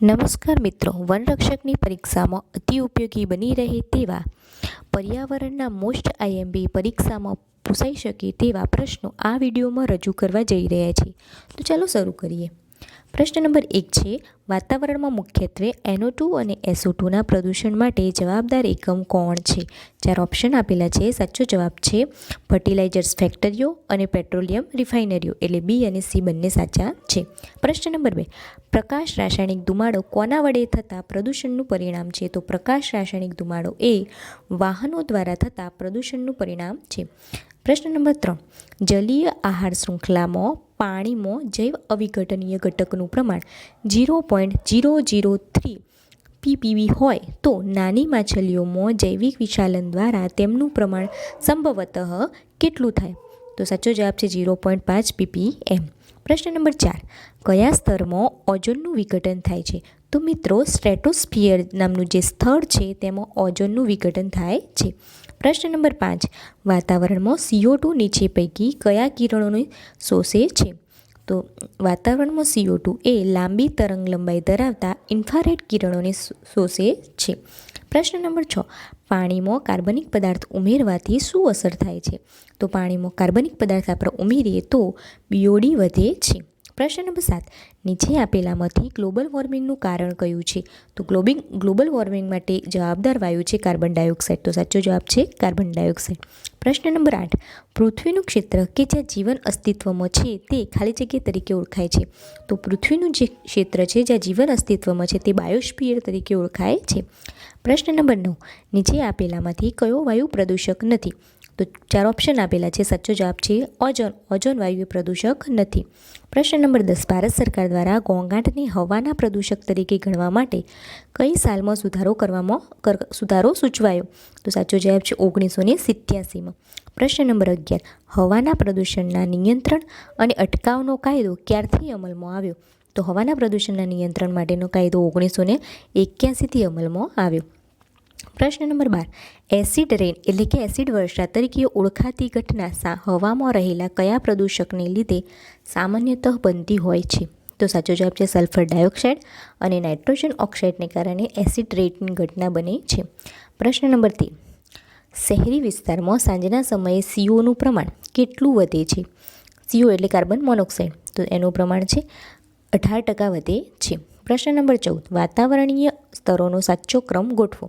નમસ્કાર મિત્રો, વનરક્ષકની પરીક્ષામાં અતિ ઉપયોગી બની રહે તેવા પર્યાવરણના મોસ્ટ આઈએમબી પરીક્ષામાં પૂછાઈ શકે તેવા પ્રશ્નો આ વિડીયોમાં રજૂ કરવા જઈ રહ્યા છીએ. તો ચાલો શરૂ કરીએ. પ્રશ્ન નંબર એક છે, વાતાવરણમાં મુખ્યત્વે એનો ટુ અને એસઓ ટુના પ્રદૂષણ માટે જવાબદાર એકમ કોણ છે? ચાર ઓપ્શન આપેલા છે, સાચો જવાબ છે ફર્ટિલાઇઝર્સ ફેક્ટરીઓ અને પેટ્રોલિયમ રિફાઇનરીઓ એટલે બી અને સી બંને સાચા છે. પ્રશ્ન નંબર બે, પ્રકાશ રાસાયણિક ધુમાડો કોના વડે થતા પ્રદૂષણનું પરિણામ છે? તો પ્રકાશ રાસાયણિક ધુમાડો એ વાહનો દ્વારા થતા પ્રદૂષણનું પરિણામ છે. પ્રશ્ન નંબર ત્રણ. જલીય આહાર શૃંખલામાં પાણીમાં જૈવ અવિઘટનીય ઘટકનું પ્રમાણ zero point zero zero three PPV હોય તો નાની માછલીઓમાં જૈવિક વિશાલન દ્વારા તેમનું પ્રમાણ સંભવતઃ કેટલું થાય? તો સાચો જવાબ છે ઝીરો પોઈન્ટ પાંચ પીપીએમ. પ્રશ્ન નંબર ચાર. કયા સ્તરમાં ઓઝોનનું વિઘટન થાય છે? તો મિત્રો, સ્ટ્રેટોસ્ફિયર નામનું જે સ્થળ છે, તેમાં ઓઝોનનું વિઘટન થાય છે. પ્રશ્ન નંબર પાંચ. વાતાવરણમાં સીઓ ટુ નીચે પૈકી કયા કિરણોને શોષે છે? તો વાતાવરણમાં સીઓ ટુ એ લાંબી તરંગ લંબાઈ ધરાવતા ઇન્ફ્રારેડ કિરણોને શોષે છે. પ્રશ્ન નંબર છ. પાણીમાં કાર્બનિક પદાર્થ ઉમેરવાથી શું અસર થાય છે? તો પાણીમાં કાર્બનિક પદાર્થ આપણે ઉમેરીએ તો બીઓડી વધે છે. પ્રશ્ન નંબર સાત. નીચે આપેલામાંથી ગ્લોબલ વોર્મિંગનું કારણ કયું છે? તો ગ્લોબિંગ, ગ્લોબલ વોર્મિંગ માટે જવાબદાર વાયુ છે કાર્બન ડાયોક્સાઇડ. તો સાચો જવાબ છે કાર્બન ડાયોક્સાઇડ. પ્રશ્ન નંબર આઠ. પૃથ્વીનું ક્ષેત્ર કે જ્યાં જીવન અસ્તિત્વમાં છે તે ખાલી જગ્યા તરીકે ઓળખાય છે? તો પૃથ્વીનું જે ક્ષેત્ર છે જ્યાં જીવન અસ્તિત્વમાં છે તે બાયોસ્ફિયર તરીકે ઓળખાય છે. પ્રશ્ન નંબર નવ. નીચે આપેલામાંથી કયો વાયુ પ્રદૂષક નથી? તો ચાર ઓપ્શન આપેલા છે, સાચો જવાબ છે, ઓઝોન. ઓઝોન વાયુ પ્રદૂષક નથી. પ્રશ્ન નંબર દસ, ભારત સરકાર દ્વારા ઘોંઘાટને હવાના પ્રદૂષક તરીકે ગણવા માટે કઈ સાલમાં સુધારો કરવામાં સુધારો સૂચવાયો? તો સાચો જવાબ છે, ઓગણીસો ને સિત્યાસીમાં. પ્રશ્ન નંબર અગિયાર, હવાના પ્રદૂષણના નિયંત્રણ અને અટકાવનો કાયદો ક્યારથી અમલમાં આવ્યો? તો હવાના પ્રદૂષણના નિયંત્રણ માટેનો કાયદો ઓગણીસો ને એક્યાસીથી અમલમાં આવ્યો. પ્રશ્ન નંબર બાર. એસિડ રેન એટલે કે એસિડ વર્ષા તરીકે ઓળખાતી ઘટના સા, હવામાં રહેલા કયા પ્રદૂષકને લીધે સામાન્યતઃ બનતી હોય છે? તો સાચો જવાબ છે સલ્ફર ડાયોક્સાઇડ અને નાઇટ્રોજન ઓક્સાઇડને કારણે એસિડ રેટની ઘટના બને છે. પ્રશ્ન નંબર તેર શહેરી વિસ્તારમાં સાંજના સમયે સીઓનું પ્રમાણ કેટલું વધે છે? સીઓ એટલે કાર્બન મોનોક્સાઇડ. તો એનું પ્રમાણ છે અઢાર ટકા વધે છે. પ્રશ્ન નંબર ચૌદ, વાતાવરણીય સ્તરોનો સાચો ક્રમ ગોઠવો.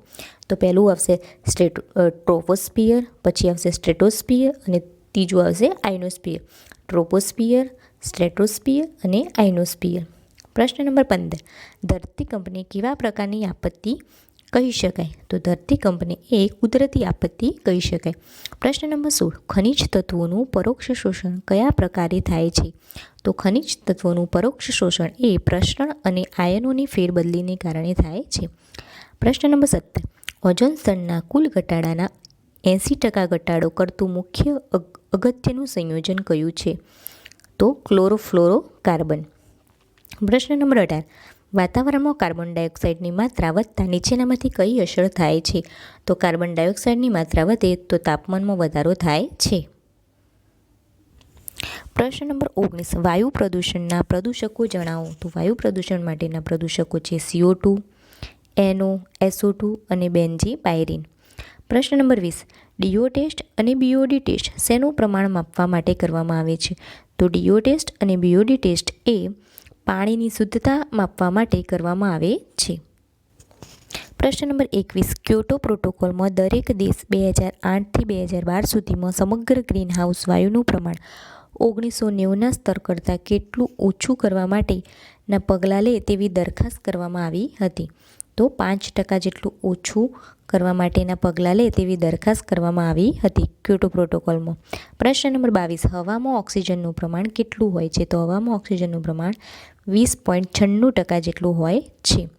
તો પહેલું આવશે સ્ટ્રેટ ટ્રોપોસ્પિયર પછી આવશે સ્ટ્રેટોસ્પિયર અને ત્રીજું આવશે આઇનોસ્પિયર ટ્રોપોસ્પિયર સ્ટ્રેટોસ્પિયર અને આઇનોસ્પિયર પ્રશ્ન નંબર પંદર, ધરતી કંપની કેવા પ્રકારની આપત્તિ કહી શકાય. તો ધરતી કંપની એ કુદરતી આપત્તિ કહી શકાય. પ્રશ્ન નંબર સોળ. ખનિજ તત્વોનું પરોક્ષ શોષણ કયા પ્રકારે થાય છે? તો ખનિજ તત્વોનું પરોક્ષ શોષણ એ પ્રસરણ અને આયનોની ફેરબદલીને કારણે થાય છે. પ્રશ્ન નંબર સત્તર. ઓઝોન સ્તરના કુલ ઘટાડાના એંસી ટકા ઘટાડો કરતું મુખ્ય અગત્યનું સંયોજન કયું છે? તો ક્લોરોફ્લોરો કાર્બન પ્રશ્ન નંબર અઢાર. વાતાવરણમાં કાર્બન ડાયોક્સાઇડની માત્રા વધતા નીચેનામાંથી કઈ અસર થાય છે? તો કાર્બન ડાયોક્સાઇડની માત્રા વધે તો તાપમાનમાં વધારો થાય છે. પ્રશ્ન નંબર ઓગણીસ. વાયુ પ્રદૂષણના પ્રદૂષકો જણાવો. તો વાયુ પ્રદૂષણ માટેના પ્રદૂષકો છે સીઓ ટુ એનો એસઓ ટુ અને બેન્જી પાયરીન પ્રશ્ન નંબર વીસ. ડીઓ ટેસ્ટ અને બીઓડી ટેસ્ટ શેનું પ્રમાણ માપવા માટે કરવામાં આવે છે? તો ડીઓ ટેસ્ટ અને બીઓડી ટેસ્ટ એ પાણીની શુદ્ધતા માપવા માટે કરવામાં આવે છે. પ્રશ્ન નંબર એકવીસ. ક્યોટો પ્રોટોકોલમાં દરેક દેશ બે હજાર આઠથી બે હજાર બાર સુધીમાં સમગ્ર ગ્રીનહાઉસ વાયુનું પ્રમાણ ઓગણીસો નેવુંના સ્તર કરતાં કેટલું ઓછું કરવા માટેના પગલાં લે તેવી દરખાસ્ત કરવામાં આવી હતી. તો પાંચ ટકા જેટલું ઓછું કરવા માટેના પગલાં લે તેવી દરખાસ્ત કરવામાં આવી હતી ક્યોટો પ્રોટોકોલમાં પ્રશ્ન નંબર બાવીસ, હવામાં ઓક્સિજનનું પ્રમાણ કેટલું હોય છે? તો હવામાં ઓક્સિજનનું પ્રમાણ વીસ પોઈન્ટ છન્નું ટકા જેટલું હોય છે.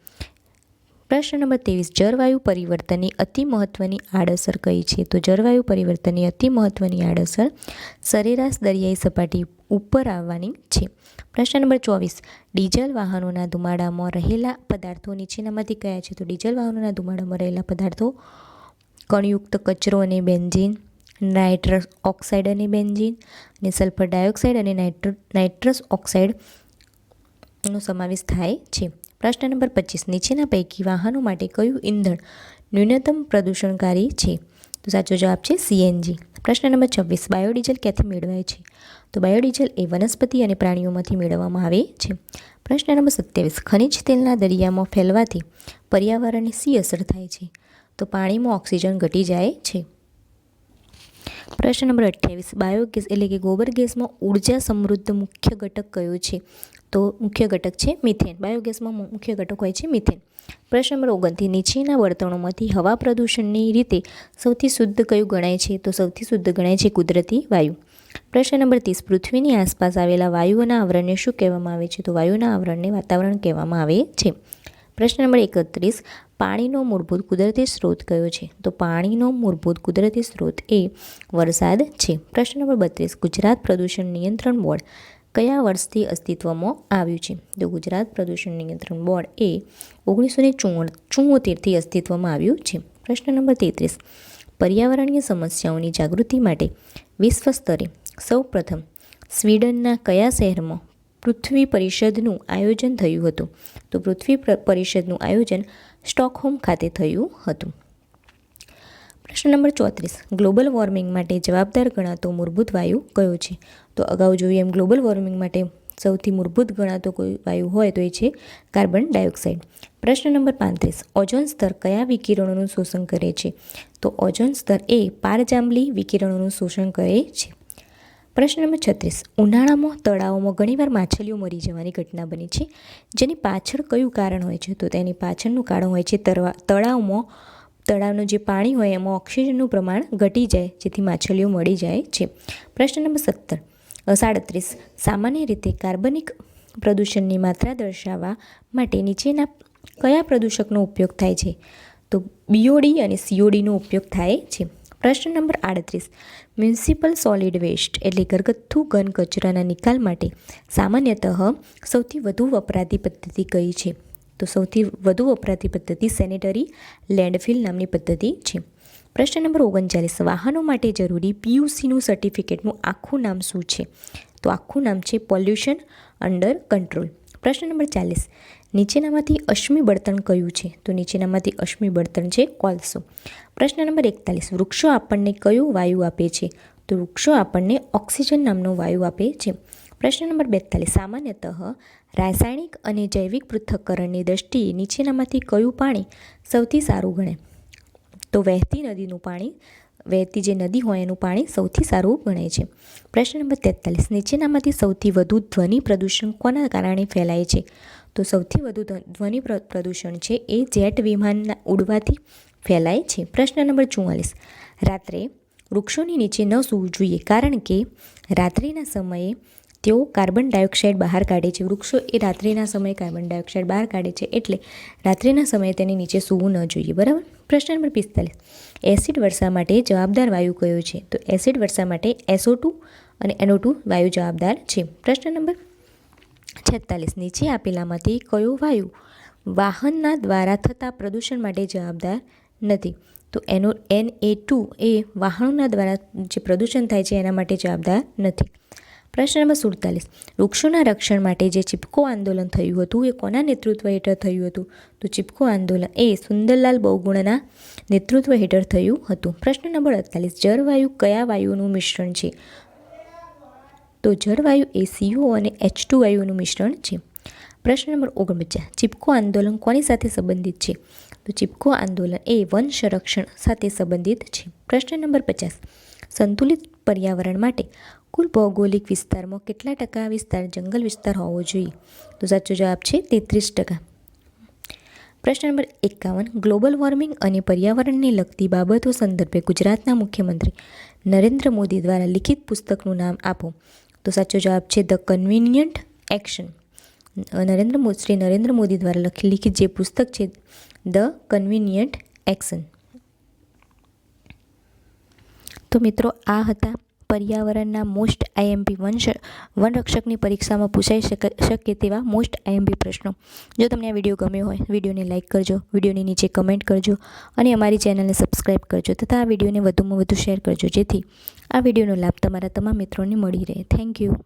પ્રશ્ન નંબર ત્રેવીસ, જળવાયુ પરિવર્તનની અતિ મહત્ત્વની આડઅસર કઈ છે? તો જળવાયુ પરિવર્તનની અતિ મહત્ત્વની આડઅસર સરેરાશ દરિયાઈ સપાટી ઉપર આવવાની છે. પ્રશ્ન નંબર ચોવીસ, ડીઝલ વાહનોના ધુમાડામાં રહેલા પદાર્થો નીચેનામાંથી કયા છે? તો ડીઝલ વાહનોના ધુમાડામાં રહેલા પદાર્થો, કણયુક્ત કચરો અને બેન્ઝીન, નાઇટ્રસ ઓક્સાઇડ અને બેન્ઝીન અને સલ્ફર ડાયોક્સાઇડ અને નાઇટ્ર, નાઇટ્રસ ઓક્સાઇડ નો સમાવેશ થાય છે. પ્રશ્ન નંબર પચીસ. નીચેના પૈકી વાહનો માટે કયું ઈંધણ ન્યૂનતમ પ્રદૂષણકારી છે? તો સાચો જવાબ છે સીએનજી પ્રશ્ન નંબર છવ્વીસ. બાયોડીઝલ ક્યાંથી મેળવાય છે? તો બાયોડીઝલ એ વનસ્પતિ અને પ્રાણીઓમાંથી મેળવવામાં આવે છે. પ્રશ્ન નંબર સત્યાવીસ. ખનિજ તેલના દરિયામાં ફેલવાથી પર્યાવરણની સી અસર થાય છે. તો પાણીમાં ઓક્સિજન ઘટી જાય છે. પ્રશ્ન નંબર અઠ્યાવીસ. બાયોગેસ એટલે કે ગોબર ગેસમાં ઊર્જા સમૃદ્ધ મુખ્ય ઘટક કયો છે? તો મુખ્ય ઘટક છે મિથેન. બાયોગેસમાં મુખ્ય ઘટક હોય છે મિથેન. પ્રશ્ન નંબર ઓગણથી નીચેના વર્તણોમાંથી હવા પ્રદૂષણની રીતે સૌથી શુદ્ધ કયું ગણાય છે? તો સૌથી શુદ્ધ ગણાય છે કુદરતી વાયુ. પ્રશ્ન નંબર ત્રીસ. પૃથ્વીની આસપાસ આવેલા વાયુઓના આવરણને શું કહેવામાં આવે છે? તો વાયુના આવરણને વાતાવરણ કહેવામાં આવે છે. પ્રશ્ન નંબર એકત્રીસ. પાણીનો મૂળભૂત કુદરતી સ્ત્રોત કયો છે? તો પાણીનો મૂળભૂત કુદરતી સ્ત્રોત એ વરસાદ છે. પ્રશ્ન નંબર બત્રીસ. ગુજરાત પ્રદૂષણ નિયંત્રણ બોર્ડ કયા વર્ષથી અસ્તિત્વમાં આવ્યું છે? તો ગુજરાત પ્રદૂષણ નિયંત્રણ બોર્ડ એ ઓગણીસો ને ચુંવોતેરથી અસ્તિત્વમાં આવ્યું છે. પ્રશ્ન નંબર તેત્રીસ. પર્યાવરણીય સમસ્યાઓની જાગૃતિ માટે વિશ્વ સ્તરે સૌપ્રથમ સ્વીડનના કયા શહેરમાં પૃથ્વી પરિષદનું આયોજન થયું હતું. તો પૃથ્વી પરિષદનું આયોજન સ્ટોકહોમ ખાતે થયું હતું. પ્રશ્ન નંબર ચોત્રીસ. ગ્લોબલ વોર્મિંગ માટે જવાબદાર ગણાતો મૂળભૂત વાયુ કયો છે? તો અગાઉ જોઈએ એમ ગ્લોબલ વોર્મિંગ માટે સૌથી મૂળભૂત ગણાતો કોઈ વાયુ હોય તો એ છે કાર્બન ડાયોક્સાઇડ. પ્રશ્ન નંબર પાંત્રીસ. ઓઝોન સ્તર કયા વિકિરણોનું શોષણ કરે છે? તો ઓઝોન સ્તર એ પારજાંબલી વિકિરણોનું શોષણ કરે છે. પ્રશ્ન નંબર છત્રીસ. ઉનાળામાં, તળાવોમાં ઘણીવાર માછલીઓ મરી જવાની ઘટના બની છે, જેની પાછળ કયું કારણ હોય છે? તો તેની પાછળનું કારણ હોય છે તરવા, તળાવમાં, તળાવનું જે પાણી હોય એમાં ઓક્સિજનનું પ્રમાણ ઘટી જાય, જેથી માછલીઓ મળી જાય છે. પ્રશ્ન નંબર સત્તર. સાડત્રીસ. સામાન્ય રીતે કાર્બનિક પ્રદૂષણની માત્રા દર્શાવવા માટે નીચેના કયા પ્રદૂષકનો ઉપયોગ થાય છે? તો બીઓડી અને સીઓડીનો ઉપયોગ થાય છે. પ્રશ્ન નંબર આડત્રીસ. મ્યુનિસિપલ સોલિડ વેસ્ટ એટલે ઘરગથ્થુ ઘન કચરાના નિકાલ માટે સામાન્યતઃ સૌથી વધુ વપરાતી પદ્ધતિ કઈ છે? તો સૌથી વધુ વપરાતી પદ્ધતિ સેનેટરી લેન્ડફિલ નામની પદ્ધતિ છે. પ્રશ્ન નંબર ઓગણચાલીસ. વાહનો માટે જરૂરી પીયુસીનું સર્ટિફિકેટનું આખું નામ શું છે? તો આખું નામ છે પોલ્યુશન અંડર કંટ્રોલ. પ્રશ્ન નંબર ચાલીસ. નીચેનામાંથી અશ્મિ બળતણ કયું છે? તો નીચેનામાંથી અશ્મિ બળતણ છે કોલસો. પ્રશ્ન નંબર એકતાલીસ. વૃક્ષો આપણને કયું વાયુ આપે છે? તો વૃક્ષો આપણને ઓક્સિજન નામનો વાયુ આપે છે. પ્રશ્ન નંબર બેતાલીસ. સામાન્યતઃ રાસાયણિક અને જૈવિક પૃથ્થકરણની દ્રષ્ટિએ નીચેનામાંથી કયું પાણી સૌથી સારું ગણે તો વહેતી નદીનું પાણી વહેતી જે નદી હોય એનું પાણી સૌથી સારું ગણાય છે. પ્રશ્ન નંબર તેતાલીસ, નીચેનામાંથી સૌથી વધુ ધ્વનિ પ્રદૂષણ કોના કારણે ફેલાય છે? તો સૌથી વધુ ધ્વનિ પ્રદૂષણ છે એ જેટ વિમાનના ઉડવાથી ફેલાય છે. પ્રશ્ન નંબર ચુમ્માલીસ રાત્રે વૃક્ષોની નીચે ન સૂવું જોઈએ કારણ કે રાત્રિના સમયે તેઓ કાર્બન ડાયોક્સાઇડ બહાર કાઢે છે. વૃક્ષો એ રાત્રિના સમયે કાર્બન ડાયોક્સાઇડ બહાર કાઢે છે એટલે રાત્રિના સમયે તેની નીચે સૂવું ન જોઈએ. બરાબર? પ્રશ્ન નંબર પિસ્તાલીસ. એસિડ વર્ષા માટે જવાબદાર વાયુ કયો છે? તો એસિડ વર્ષા માટે એસો ટુ અને એનો ટુ વાયુ જવાબદાર છે. પ્રશ્ન નંબર છેતાલીસ. નીચે આપેલામાંથી કયો વાયુ વાહનના દ્વારા થતા પ્રદૂષણ માટે જવાબદાર નથી? તો એનો એન એ ટુ એ વાહનોના દ્વારા જે પ્રદૂષણ થાય છે એના માટે જવાબદાર નથી. પ્રશ્ન નંબર સુડતાલીસ. વૃક્ષોના રક્ષણ માટે જે ચિપકો આંદોલન થયું હતું, એ કોના નેતૃત્વ હેઠળ થયું હતું? તો ચિપકો આંદોલન એ સુંદરલાલ બહુગુણના નેતૃત્વ હેઠળ થયું હતું. પ્રશ્ન નંબર અડતાલીસ. જળવાયુ કયા વાયુનું મિશ્રણ છે? તો જળવાયુ એ સીઓ અને એચ ટુ વાયુનું મિશ્રણ છે. પ્રશ્ન નંબર ઓગણપચાસ. ચિપકો આંદોલન કોની સાથે સંબંધિત છે? તો ચિપકો આંદોલન એ વન સંરક્ષણ સાથે સંબંધિત છે. પ્રશ્ન નંબર પચાસ. સંતુલિત પર્યાવરણ માટે કુલ ભૌગોલિક વિસ્તારમાં કેટલા ટકા વિસ્તાર જંગલ વિસ્તાર હોવો જોઈએ? તો સાચો જવાબ છે તેત્રીસ ટકા. પ્રશ્ન નંબર એકાવન. ગ્લોબલ વોર્મિંગ અને પર્યાવરણને લગતી બાબતો સંદર્ભે ગુજરાતના મુખ્યમંત્રી નરેન્દ્ર મોદી દ્વારા લિખિત પુસ્તકનું નામ આપો. તો સાચો જવાબ છે the convenient action. Narendra Modi Shri Narendra Modi દ્વારા લખી, લિખિત જે પુસ્તક છે ધ કન્વિનિયન્ટ એક્શન. તો મિત્રો આ હતા પર્યાવરણના મોસ્ટ આઈએમપી વંશ, વનરક્ષકની પરીક્ષામાં પૂછાઈ શકે તેવા મોસ્ટ આઈએમપી પ્રશ્નો. જો તમને આ વીડિયો ગમ્યો હોય, વિડીયોને લાઇક કરજો, વિડીયોની નીચે કમેન્ટ કરજો અને અમારી ચેનલને સબસ્ક્રાઇબ કરજો તથા આ વિડીયોને વધુમાં વધુ શેર કરજો જેથી આ વિડીયોનો લાભ તમારા તમામ મિત્રોને મળી રહે. Thank you.